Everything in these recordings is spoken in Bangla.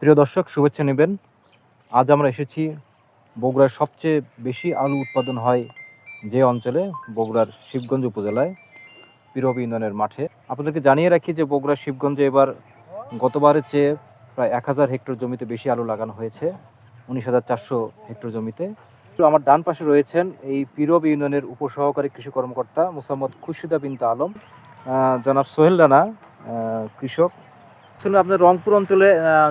প্রিয় দর্শক, শুভেচ্ছা নেবেন। আজ আমরা এসেছি বগুড়ার সবচেয়ে বেশি আলু উৎপাদন হয় যে অঞ্চলে, বগুড়ার শিবগঞ্জ উপজেলায়, পিরব ইউনিয়নের মাঠে। আপনাদেরকে জানিয়ে রাখি যে বগুড়ার শিবগঞ্জে এবার গতবারের চেয়ে প্রায় এক হাজার হেক্টর জমিতে বেশি আলু লাগানো হয়েছে, উনিশ হাজার চারশো হেক্টর জমিতে। আমার ডান পাশে রয়েছেন এই পিরব ইউনিয়নের উপসহকারী কৃষি কর্মকর্তা মুসাম্মদ খুশিদা বিনতে আলম। জনাব সোহেল রানা কৃষক। আসলে আপনার রংপুর অঞ্চলে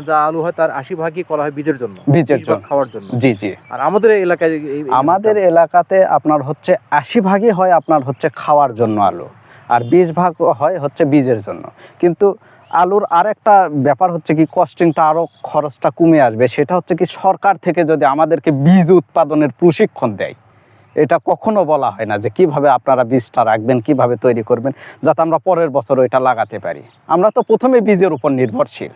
যা আলু হয় তার আশি ভাগই করা হয় বীজের জন্য বীজের জন্য। খাওয়ার জন্য। জি জি। আর আমাদের এলাকায় আমাদের এলাকাতে আপনার হচ্ছে আশি ভাগই হয় আপনার হচ্ছে খাওয়ার জন্য আলু আর বিশ ভাগ হয় হচ্ছে বীজের জন্য। কিন্তু আলুর আরেকটা ব্যাপার হচ্ছে কি কস্টিংটা আরও খরচটা কমে আসবে সেটা হচ্ছে কি সরকার থেকে যদি আমাদেরকে বীজ উৎপাদনের প্রশিক্ষণ দেয় এটা কখনো বলা হয় না যে কীভাবে আপনারা বীজটা রাখবেন কীভাবে তৈরি করবেন যাতে আমরা পরের বছর ওইটা লাগাতে পারি। আমরা তো প্রথমে বীজের উপর নির্ভরশীল।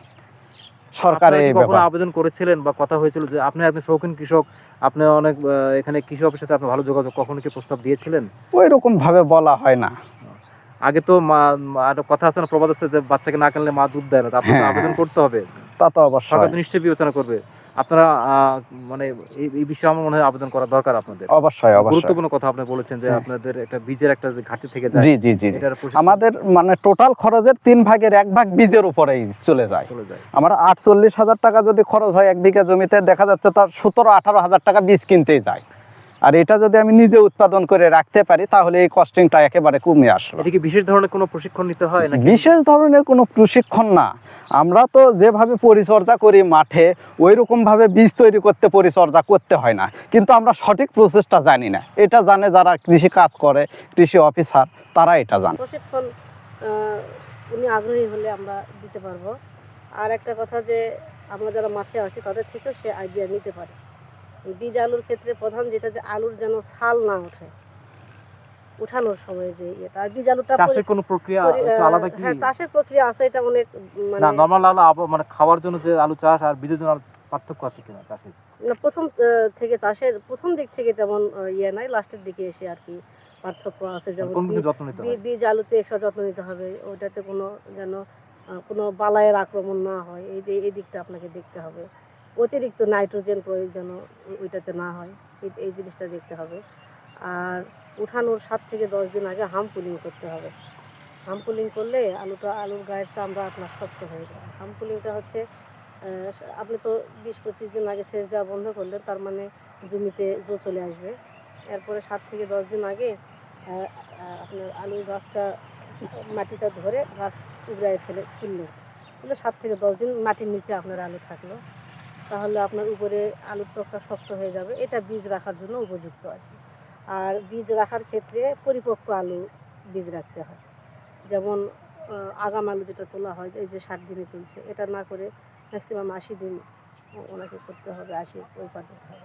সরকারে কখনো আবেদন করেছিলেন বা কথা হয়েছিল যে আপনি একজন শৌখিন কৃষক আপনি অনেক এখানে কৃষি অফিসের সাথে আপনি ভালো যোগাযোগ কখনো কি প্রস্তাব দিয়েছিলেন? ওই রকম ভাবে বলা হয় না। আগে তো মা কথা আছে না প্রবাদ আছে যে বাচ্চাকে না কানলে মা দুধ দেয় না তো আপনাকে হ্যাঁ, আবেদন করতে হবে? তা তো অবশ্যই। সরকার নিশ্চয়ই বিবেচনা করবে। আপনারা মানে এই বিষয়ে আমার মনে হয় আবেদন করা দরকার আপনাদের। অবশ্যই অবশ্যই। গুরুত্বপূর্ণ কথা আপনি বলেছেন যে হ্যাঁ। আপনাদের একটা বীজের একটা ঘাটতি থেকে যায় জি জি জি। আমাদের মানে টোটাল খরচের তিন ভাগের এক ভাগ বীজের উপরেই চলে যায়। চলে যায়। আমার আটচল্লিশ হাজার টাকা যদি খরচ হয় এক বিঘা জমিতে দেখা যাচ্ছে তার সতেরো আঠারো হাজার টাকা বীজ কিনতেই যায়। আর এটা যদি আমি নিজে উৎপাদন করে রাখতে পারি তাহলে এই কস্টিংটা একেবারে কমে আসবে। এটা কি বিশেষ ধরনের কোনো প্রশিক্ষণ নিতে হয় না বিশেষ ধরনের কোনো প্রশিক্ষণ না। আমরা তো যেভাবে পরিচর্যা করি মাঠে ওই রকমভাবে বীজ তৈরি করতে পরিচর্যা করতে হয় না। কিন্তু আমরা সঠিক প্রসেসটা জানি না। এটা জানে যারা কৃষি কাজ করে কৃষি অফিসার তারা এটা জানে। প্রশিক্ষণ উনি আগ্রহী হলে আমরা দিতে পারব। আর একটা কথা যে আমরা যারা মাঠে আছি তাদের থেকেও সে আইডিয়া নিতে পারে। বীজ আলুর ক্ষেত্রে প্রধান যেটা যে আলুর যেন ছাল না ওঠে। উঠানোর সময় যে ইয়েটা। আর বীজ আলুটা চাষের কোনো প্রক্রিয়া আলাদা কি? হ্যাঁ চাষের প্রক্রিয়া আছে এটা অনেক উম, না মানে নর্মাল আলু মানে খাওয়ার জন্য যে আলু চাষ আর বীজের জন্য পার্থক্য আছে কিনা চাষের? না, প্রথম থেকে চাষের প্রথম দিক থেকে তেমন ইয়ে নাই লাস্টের দিকে এসে আর কি পার্থক্য আছে যেমন বীজ- আলুতে এক্সট্রা যত্ন নিতে হবে ওটাতে কোনো যেন কোনো বালাইয়ের আক্রমণ না হয় এই এই দিকটা আপনাকে দেখতে হবে। অতিরিক্ত নাইট্রোজেন প্রয়োগ যেন ওইটাতে না হয়। এই জিনিসটা দেখতে হবে। আর উঠানোর সাত থেকে দশ দিন আগে হাম পুলিং করতে হবে। হাম পুলিং করলে আলুটা, আলুর গায়ের চামড়া আপনার শক্ত হয়ে যায়। হাম পুলিংটা হচ্ছে আপনি তো বিশ পঁচিশ দিন আগে সেচ দেওয়া বন্ধ করলেন, তার মানে জমিতে জো চলে আসবে। এরপরে সাত থেকে দশ দিন আগে আপনার আলুর গাছটা, মাটিটা ধরে গাছ উবড়ায় ফেলে তুললেন তুলে সাত থেকে দশ দিন মাটির নিচে আপনার আলু থাকল। তাহলে আপনার উপরে আলুর টকটা শক্ত হয়ে যাবে। এটা বীজ রাখার জন্য উপযুক্ত আর কি। আর বীজ রাখার ক্ষেত্রে পরিপক্ক আলু বীজ রাখতে হয়। যেমন আগাম আলু যেটা তোলা হয়, এই যে ষাট দিনে তুলছে, এটা না করে ম্যাক্সিমাম আশি দিন ওনাকে করতে হবে, আশি ওই পর্যন্ত হবে।